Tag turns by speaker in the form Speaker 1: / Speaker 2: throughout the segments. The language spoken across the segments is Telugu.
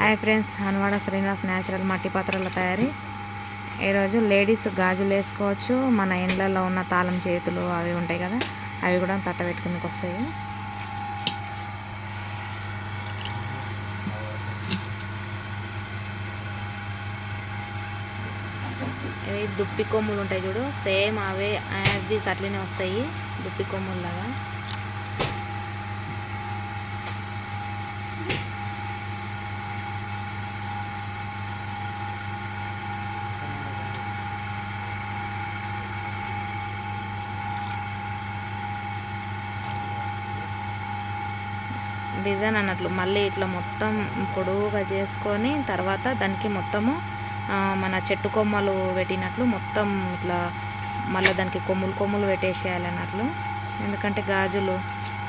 Speaker 1: Hi friends Hanwada Srinivas natural మట్టి పాత్రల తయారీ. ఈరోజు లేడీస్ గాజులు వేసుకోవచ్చు. మన ఇండ్లలో ఉన్న తాళం చేతులు అవి ఉంటాయి కదా అవి కూడా తట్ట పెట్టుకునికి వస్తాయి. ఇవి దుప్పి కొమ్ములు ఉంటాయి చూడు. సేమ్ అవే యాజ్ డీస్ అట్లనే వస్తాయి దుప్పి కొమ్ములు డిజైన్ అన్నట్లు. మళ్ళీ ఇట్లా మొత్తం పొడవుగా చేసుకొని తర్వాత దానికి మొత్తము మన చెట్టు కొమ్మలు పెట్టినట్లు మొత్తం ఇట్లా మళ్ళీ దానికి కొమ్ములు కొమ్ములు పెట్టేసేయాలి అన్నట్లు. ఎందుకంటే గాజులు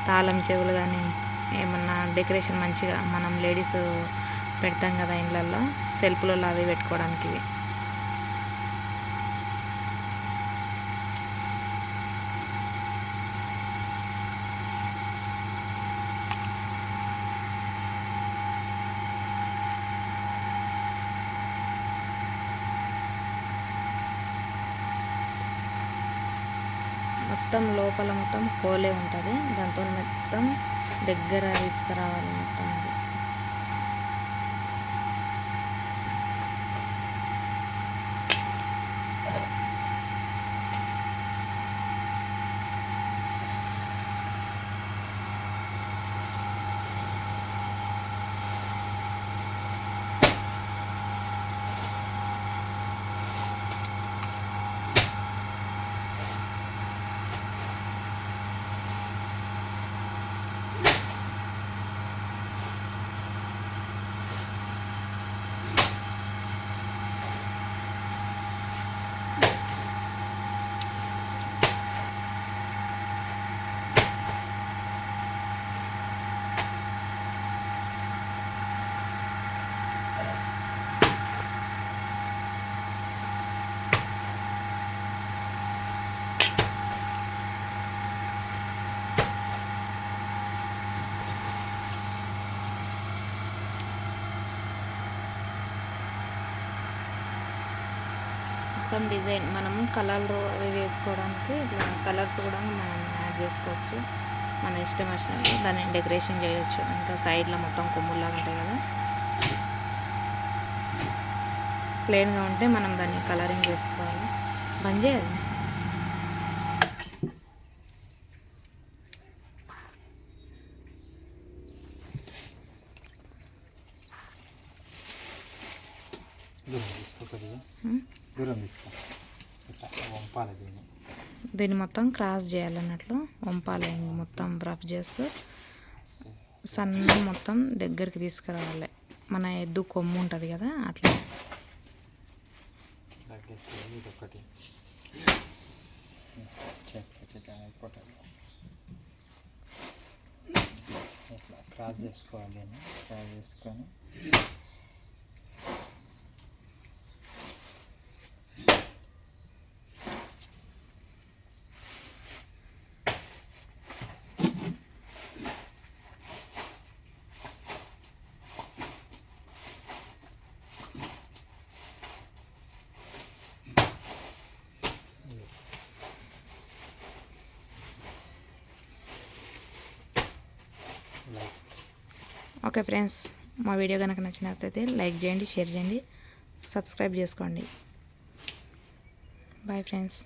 Speaker 1: తాళం చెవులు కానీ ఏమన్నా డెకరేషన్ మంచిగా మనం లేడీస్ పెడతాం కదా ఇండ్లల్లో సెల్ఫ్లలో అవి పెట్టుకోవడానికి. మొత్తం లోపల మొత్తం కోలే ఉంటుంది. దాంతో మొత్తం దగ్గర తీసుకురావాలి మొత్తం మొత్తం డిజైన్ మనం కలర్లు అవి వేసుకోవడానికి ఇట్లా కలర్స్ కూడా మనం యాడ్ చేసుకోవచ్చు. మన ఇష్టం వచ్చినట్టు దాన్ని డెకరేషన్ చేయొచ్చు. ఇంకా సైడ్లో మొత్తం కొమ్ముల్లాగా ఉంటాయి కదా. ప్లెయిన్గా ఉంటే మనం దాన్ని కలరింగ్ చేసుకోవాలి. బంద్ చేయాలి.
Speaker 2: దూరం తీసుకో వంపాలి దీన్ని
Speaker 1: దీన్ని మొత్తం క్రాస్ చేయాలన్నట్లు వంపాలి మొత్తం రఫ్ చేస్తూ సన్న మొత్తం దగ్గరికి తీసుకురావాలి. మన ఎద్దు కొమ్ము ఉంటుంది కదా అట్లా.
Speaker 2: ఒకటి క్రాస్ చేసుకోవాలి క్రాస్ చేసుకొని
Speaker 1: ఓకే ఫ్రెండ్స్ మా వీడియో కనుక నచ్చినట్లయితే లైక్ చేయండి షేర్ చేయండి సబ్స్క్రైబ్ చేసుకోండి. Bye friends